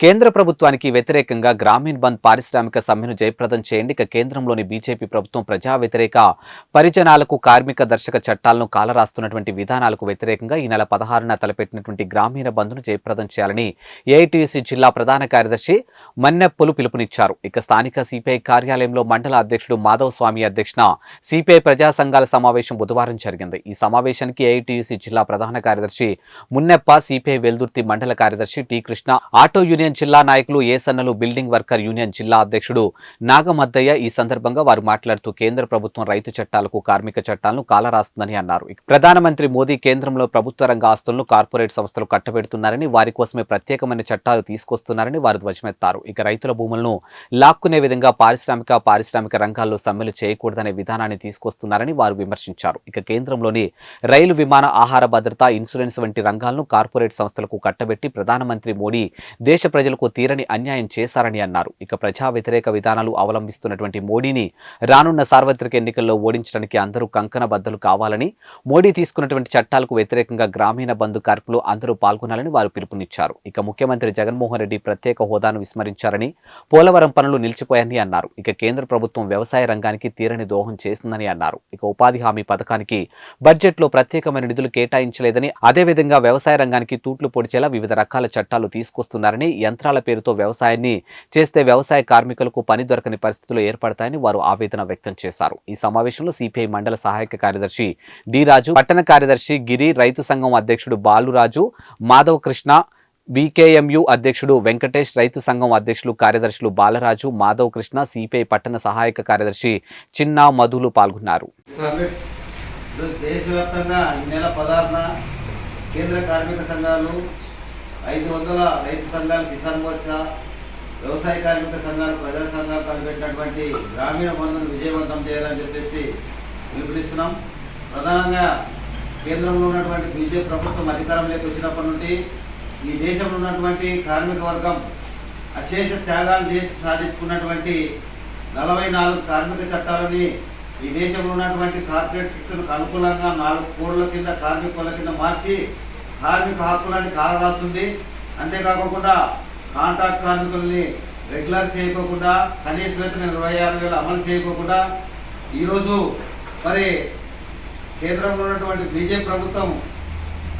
కేంద్ర ప్రభుత్వానికి వ్యతిరేకంగా గ్రామీణ్ బంద్ పారిశ్రామిక సమ్మెను జయప్రదం చేయండి. ఇక కేంద్రంలోని బీజేపీ ప్రభుత్వం ప్రజా వ్యతిరేక పరిజనాలకు కార్మిక దర్శక చట్టాలను కాలరాస్తున్నటువంటి విధానాలకు వ్యతిరేకంగా ఈ నెల పదహారున తలపెట్టినటువంటి గ్రామీణ బంద్ను జయప్రదం చేయాలని ఏఐటీయూసీ జిల్లా ప్రధాన కార్యదర్శి మన్నెప్పులు పిలుపునిచ్చారు. ఇక స్థానిక సిపిఐ కార్యాలయంలో మండల అధ్యక్షుడు మాధవ స్వామి అధ్యక్షన సిపిఐ ప్రజా సంఘాల సమావేశం బుధవారం జరిగింది. ఈ సమావేశానికి ఏఐటీసీ జిల్లా ప్రధాన కార్యదర్శి మున్నెప్ప సిపిఐ వెల్దుర్తి మండల కార్యదర్శి టి కృష్ణ ఆటో యూనియన్ జిల్లా నాయకులు ఏసన్నలు బిల్డింగ్ వర్కర్ యూనియన్ జిల్లా అధ్యక్షుడు నాగమద్దయ్య ఈ సందర్భంగా వారు మాట్లాడుతూ కేంద్ర ప్రభుత్వం రైతు చట్టాలకు కార్మిక చట్టాలను కాలరాస్తుందని అన్నారు. ప్రధానమంత్రి మోదీ కేంద్రంలో ప్రభుత్వ రంగ ఆస్తులను కార్పొరేట్ సంస్థలు కట్టబెడుతున్నారని వారి కోసమే ప్రత్యేకమైన చట్టాలు తీసుకొస్తున్నారని వారు ధ్వజమెత్తారు. ఇక రైతుల భూములను లాక్కునే విధంగా పారిశ్రామిక పారిశ్రామిక రంగాల్లో సమ్మెలు చేయకూడదనే విధానాన్ని తీసుకొస్తున్నారని వారు విమర్శించారు. ఇక కేంద్రంలోని రైలు విమాన ఆహార భద్రత ఇన్సూరెన్స్ వంటి రంగాలను కార్పొరేట్ సంస్థలకు కట్టబెట్టి ప్రధానమంత్రి మోడీ దేశ ప్రజలకు తీరని అన్యాయం చేశారని అన్నారు. ఇక ప్రజా వ్యతిరేక విధానాలు అవలంబిస్తున్నటువంటి మోడీని రానున్న సార్వత్రిక ఎన్నికల్లో ఓడించడానికి అందరూ కంకణ బద్దలు కావాలని మోడీ తీసుకున్నటువంటి చట్టాలకు వ్యతిరేకంగా గ్రామీణ బంధు కార్పులు అందరూ పాల్గొనాలని వారు పిలుపునిచ్చారు. ఇక ముఖ్యమంత్రి జగన్మోహన్ రెడ్డి ప్రత్యేక హోదాను విస్మరించారని పోలవరం పనులు నిలిచిపోయాయని అన్నారు. ఇక కేంద్ర ప్రభుత్వం వ్యవసాయ రంగానికి తీరని దోహం చేసిందని అన్నారు. ఇక ఉపాధి హామీ పథకానికి బడ్జెట్లో ప్రత్యేకమైన నిధులు కేటాయించలేదని అదేవిధంగా వ్యవసాయ రంగానికి తూట్లు పొడిచేలా వివిధ రకాల చట్టాలు తీసుకొస్తున్నారని యంత్రాల పేరుతో వ్యవసాయాన్ని చేస్తే వ్యవసాయ కార్మికులకు పని దొరకని పరిస్థితులు ఏర్పడతాయని వారు ఆవేదన వ్యక్తం చేశారు. ఈ సమావేశంలో సిపిఐ మండల సహాయక కార్యదర్శి డి రాజు పట్టణ కార్యదర్శి గిరి రైతు సంఘం అధ్యక్షుడు బాలురాజు మాధవ కృష్ణ బీకేఎంయు అధ్యక్షుడు వెంకటేష్ రైతు సంఘం అధ్యక్షులు కార్యదర్శులు బాలరాజు మాధవ్ కృష్ణ సిపిఐ పట్టణ సహాయక కార్యదర్శి చిన్న మధులు పాల్గొన్నారు. దేశవ్యాప్తంగా ఈ నెల పదార్థ కేంద్ర కార్మిక సంఘాలు ఐదు వందల రైతు సంఘాలు కిసాన్ మోర్చా వ్యవసాయ కార్మిక సంఘాలు ప్రజా సంఘాలు కనిపెట్టినటువంటి గ్రామీణ బంధును విజయవంతం చేయాలని చెప్పేసి పిలుపునిస్తున్నాం. ప్రధానంగా కేంద్రంలో ఉన్నటువంటి బీజేపీ ప్రభుత్వం అధికారంలోకి వచ్చినప్పటి నుండి ఈ దేశంలో ఉన్నటువంటి కార్మిక వర్గం అశేష త్యాగాలు చేసి సాధించుకున్నటువంటి నలభై నాలుగు కార్మిక చట్టాలని ఈ దేశంలో ఉన్నటువంటి కార్పొరేట్ శక్తులకు అనుకూలంగా నాలుగు కోడ్ల కింద కార్మికుల కింద మార్చి కార్మిక హక్కులను కాలరాస్తుంది. అంతేకాకుండా కాంట్రాక్ట్ కార్మికుల్ని రెగ్యులర్ చేయకోకుండా కనీస వేతనం ఇరవై ఆరు వేలు అమలు చేయకోకుండా ఈరోజు మరి కేంద్రంలో ఉన్నటువంటి బీజేపీ ప్రభుత్వం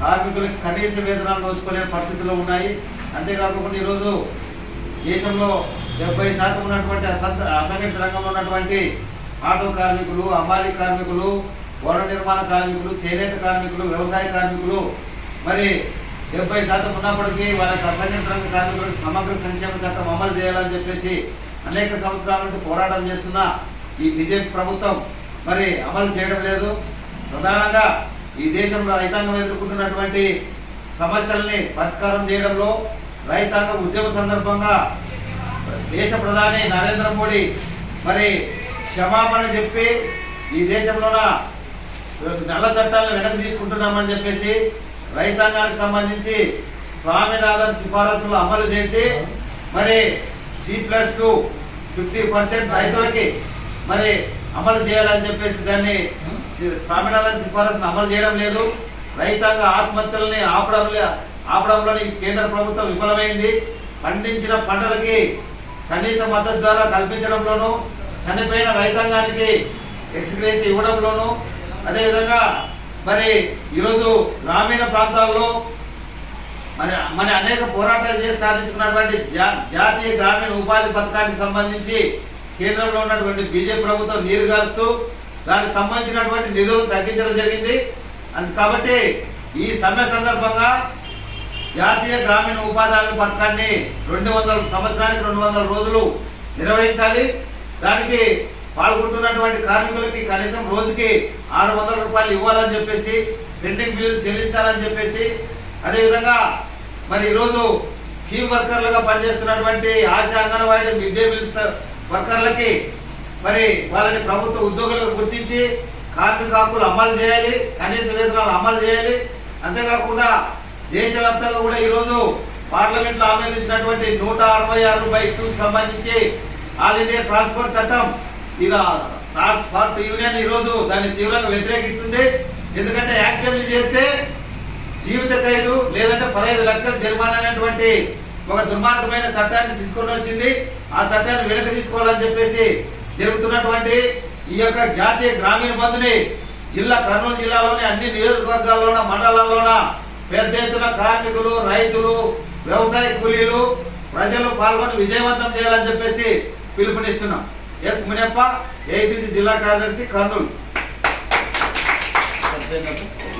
కార్మికులకు కనీస వేతనాలు నోచుకునే పరిస్థితుల్లో ఉన్నాయి. అంతేకాకుండా ఈరోజు దేశంలో డెబ్బై శాతం ఉన్నటువంటి అసంత అసంఘటిత రంగంలో ఉన్నటువంటి ఆటో కార్మికులు అమాలి కార్మికులు గోడ నిర్మాణ కార్మికులు చేనేత కార్మికులు వ్యవసాయ కార్మికులు మరి డెబ్బై శాతం ఉన్నప్పటికీ వాళ్ళకి అసంఘటిత రంగ కార్మికులకు సమగ్ర సంక్షేమ చట్టం అమలు చేయాలని చెప్పేసి అనేక సంవత్సరాల నుండి పోరాటం చేస్తున్న ఈ బీజేపీ ప్రభుత్వం మరి అమలు చేయడం లేదు. ప్రధానంగా ఈ దేశంలో రైతాంగం ఎదుర్కొంటున్నటువంటి సమస్యల్ని పరిష్కారం చేయడంలో రైతాంగ ఉద్యమ సందర్భంగా దేశ ప్రధాని నరేంద్ర మోడీ మరి క్షమాపణ చెప్పి ఈ దేశంలోన నల్ల చట్టాలను వెనక్కి తీసుకుంటున్నామని చెప్పేసి రైతాంగానికి సంబంధించి స్వామినాథన్ సిఫారసులు అమలు చేసి మరి C plus two fifty percent రైతులకి మరి అమలు చేయాలని చెప్పేసి దాన్ని స్వామినాథన్ సిఫారసును అమలు చేయడం లేదు. రైతాంగ ఆత్మహత్యలని ఆపడం లే- ఆపడంలోని కేంద్ర ప్రభుత్వం విఫలమైంది. పండించిన పంటలకి కనీస మద్దతు ధర కల్పించడంలోనూ చనిపోయిన రైతాంగానికి ఎక్స్గ్రేస్ ఇవ్వడంలోనూ అదేవిధంగా మరి ఈరోజు గ్రామీణ ప్రాంతాల్లో మరి మన అనేక పోరాటాలు చేసి సాధించుకున్నటువంటి జా- జాతీయ గ్రామీణ ఉపాధి పథకానికి సంబంధించి కేంద్రంలో ఉన్నటువంటి బీజేపీ ప్రభుత్వం నీరు గారుస్తూ దానికి సంబంధించినటువంటి నిధులు తగ్గించడం జరిగింది. అందు కాబట్టి ఈ సమ్మె సందర్భంగా జాతీయ గ్రామీణ ఉపాధి హామీ పథకాన్ని రెండు వందల సంవత్సరానికి రెండు వందల రోజులు నిర్వహించాలి. దానికి పాల్గొంటున్నటువంటి కార్మికులకి కనీసం రోజుకి ఆరు వందల రూపాయలు ఇవ్వాలని చెప్పేసి పెండింగ్ బిల్లులు చెల్లించాలని చెప్పేసి అదేవిధంగా మరి ఈరోజు స్కీమ్ వర్కర్లుగా పనిచేస్తున్నటువంటి ASHA anganwadi mid day meals వర్కర్లకి మరి వాళ్ళని ప్రభుత్వ ఉద్యోగులకు గుర్తించి కార్మిక హక్కులు అమలు చేయాలి కనీస వేతనాలు అమలు చేయాలి. అంతేకాకుండా దేశవ్యాప్తంగా కూడా ఈరోజు పార్లమెంట్లో ఆమోదించినటువంటి నూట అరవై ఆరు బై టూకి సంబంధించి ఆల్ ఇండియా ట్రాన్స్పోర్ట్ చట్టం ఇలా ట్రాన్స్పోర్ట్ యూనియన్ ఈరోజు దాన్ని తీవ్రంగా వ్యతిరేకిస్తుంది. ఎందుకంటే యాక్టివ్లీ చేస్తే జీవిత ఖైదు లేదంటే పదహైదు లక్షల జరిమానా అనేటువంటి ఒక దుర్మార్గమైన చట్టాన్ని తీసుకొని వచ్చింది. ఆ చట్టాన్ని వెనుక తీసుకోవాలని చెప్పేసి జరుగుతున్నటువంటి ఈ యొక్క జాతీయ గ్రామీణ బంధుని జిల్లా కర్నూలు జిల్లాలోని అన్ని నియోజకవర్గాల్లోన మండలాల్లోన పెద్ద ఎత్తున కార్మికులు రైతులు వ్యవసాయ కూలీలు ప్రజలు పాల్గొని విజయవంతం చేయాలని చెప్పేసి పిలుపునిస్తున్నాం. ఎస్ మునియప్ప ఏబిసి జిల్లా కార్యదర్శి కర్నూలు.